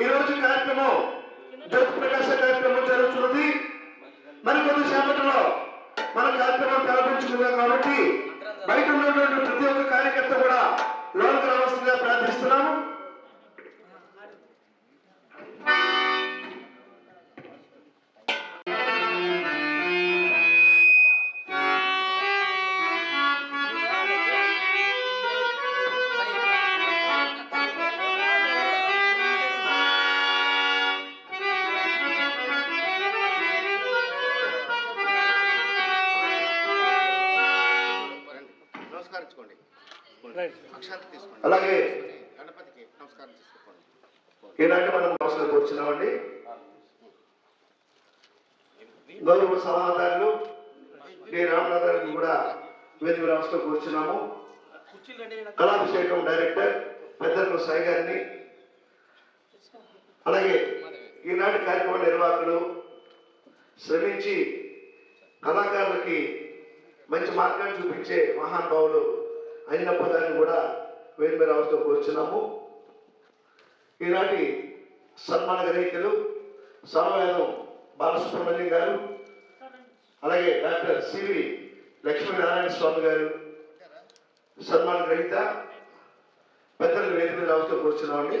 ఈ రోజు కార్యక్రమం జ్యోతి ప్రకాశ కార్యక్రమం జరుగుతున్నది. మరి కొద్దిసేపట్లో మన కార్యక్రమం ప్రారంభించుకున్నాం కాబట్టి బయట ఉన్నటువంటి ప్రతి ఒక్క కార్యకర్త కూడా లోనికి రావాల్సిందిగా ప్రార్థిస్తున్నాము. అలాగే ఈనాటి మనం అవసరం కూర్చున్నామండి గౌరవ సలహాదారులు డి. రామనాథ్ గారికి కూడా వేదిక వ్యవస్థ కూర్చున్నాము. కళాభిషేకం డైరెక్టర్ పెద్దలు సాయి గారిని అలాగే ఈనాటి కార్యక్రమ నిర్వాహకులు శ్రమించి కళాకారులకి మంచి మార్గాన్ని చూపించే మహానుభావులు అయినప్పటికీ కూడా వేదిక అవస్థ కూర్చున్నాము ఈనాటి సన్మాన గ్రహీతలు సమవేదం బాలసుబ్రహ్మణ్యం గారు అలాగే డాక్టర్ సివి లక్ష్మీనారాయణ స్వామి గారు సన్మాన గ్రహీత పెద్దలు వేదిక మీద అవసరం కూర్చున్నామండి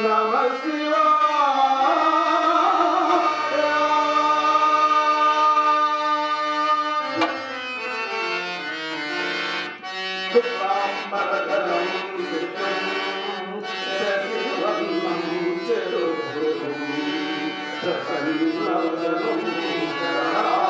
sir ఆ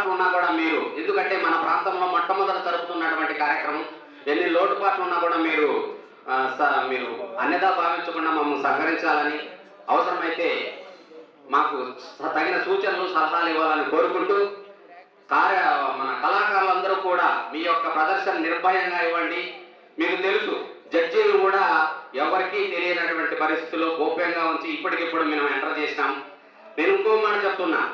లోటుపాట్లు ఉన్నా కూడా మీరు ఎందుకంటే మన ప్రాంతంలో మొట్టమొదట జరుపుతున్నటువంటి కార్యక్రమం ఎన్ని లోటుపాట్లు ఉన్నా కూడా మీరు స- మీరు అన్యదా భావించకుండా మమ్మల్ని సహకరించాలని అవసరమైతే మాకు తగిన సూచనలు సలహాలు ఇవ్వాలని కోరుకుంటూ కార్య మన కళాకారులందరూ కూడా మీ యొక్క ప్రదర్శన నిర్భయంగా ఇవ్వండి. మీకు తెలుసు జడ్జీలు కూడా ఎవరికీ తెలియనటువంటి పరిస్థితుల్లో గోప్యంగా ఉంచి ఇప్పటికిప్పుడు మేము ఎంటర్ చేసినాం. నేను ఇంకో మాట చెప్తున్నా.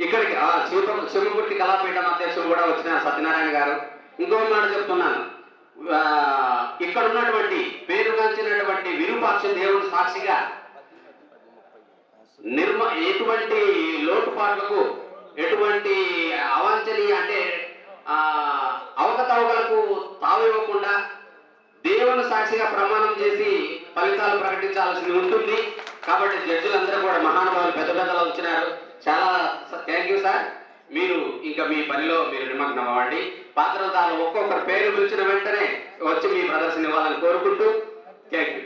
ఇక్కడికి ఆ శివ శివమూర్తి కళాపీఠం అధ్యక్షులు కూడా వచ్చిన సత్యనారాయణ గారు. ఇంకో మాట చెప్తున్నాను. ఇక్కడ ఉన్నటువంటి పేరుగాంచినటువంటి విరూపాక్ష దేవుడు సాక్షిగా నిర్మ ఎటువంటి లోటుపాట్లకు ఎటువంటి అవాంఛనీయ అంటే అవకతవకలకు తావివ్వకుండా దేవుని సాక్షిగా ప్రమాణం చేసి ఫలితాలు ప్రకటించాల్సి ఉంటుంది. కాబట్టి జడ్జిలందరూ కూడా మహానుభావులు పెద్ద పెద్దలు వచ్చినారు. చాలా థ్యాంక్ యూ సార్ మీరు ఇంకా మీ పనిలో మీరు నిమగ్నం అవ్వండి. పాత్రదారులు ఒక్కొక్కరు పేరు పిలిచిన వెంటనే వచ్చి మీ ప్రదర్శన ఇవ్వాలని కోరుకుంటూ థ్యాంక్ యూ